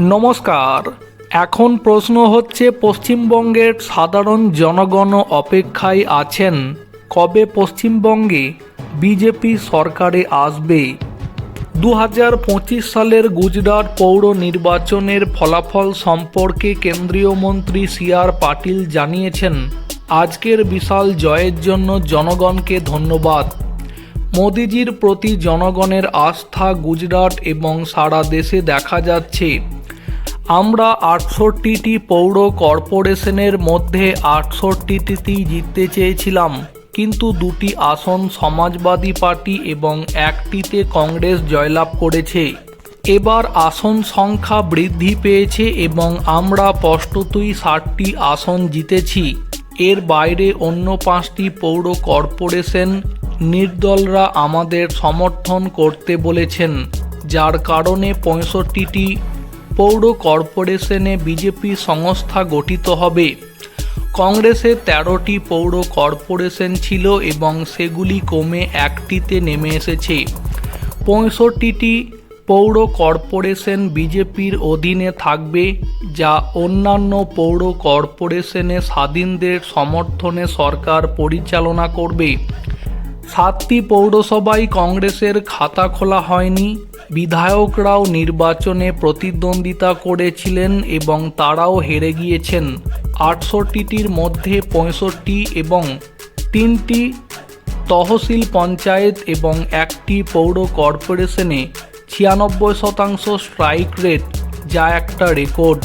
নমস্কার। এখন প্রশ্ন হচ্ছে, পশ্চিমবঙ্গের সাধারণ জনগণ অপেক্ষায় আছেন কবে পশ্চিমবঙ্গে বিজেপি সরকারে আসবে? দু হাজার পঁচিশ সালের গুজরাট পৌর নির্বাচনের ফলাফল সম্পর্কে কেন্দ্রীয় মন্ত্রী সি আর পাটিল জানিয়েছেন, আজকের বিশাল জয়ের জন্য জনগণকে ধন্যবাদ। মোদিজির প্রতি জনগণের আস্থা গুজরাট এবং সারা দেশে দেখা যাচ্ছে। আমরা আটষট্টিটি পৌর কর্পোরেশনের মধ্যে আটষট্টিটিতেই জিততে চেয়েছিলাম। কিন্তু দুটি আসন সমাজবাদী পার্টি এবং একটিতে কংগ্রেস জয়লাভ করেছে। এবার আসন সংখ্যা বৃদ্ধি পেয়েছে এবং আমরা স্পষ্টতই ষাটটি আসন জিতেছি। এর বাইরে অন্য পাঁচটি পৌর কর্পোরেশন নির্দলরা আমাদের সমর্থন করতে বলেছেন, যার কারণে পঁয়ষট্টিটি পৌর কর্পোরেশনে বিজেপি সংস্থা গঠিত হবে। কংগ্রেসের তেরোটি পৌর কর্পোরেশন ছিল এবং সেগুলি কমে একটিতে নেমে এসেছে। পঁয়ষট্টিটি পৌর কর্পোরেশন বিজেপির অধীনে থাকবে, যা অন্যান্য পৌর কর্পোরেশনে স্বাধীনদের সমর্থনে সরকার পরিচালনা করবে। সাতটি পৌরসভায় কংগ্রেসের খাতা খোলা হয়নি। বিধায়করাও নির্বাচনে প্রতিদ্বন্দ্বিতা করেছিলেন এবং তারাও হেরে গিয়েছেন। আটষট্টিটির মধ্যে পঁয়ষট্টি এবং তিনটি তহসিল পঞ্চায়েত এবং একটি পৌর কর্পোরেশনে ছিয়ানব্বই শতাংশ স্ট্রাইক রেট, যা একটা রেকর্ড।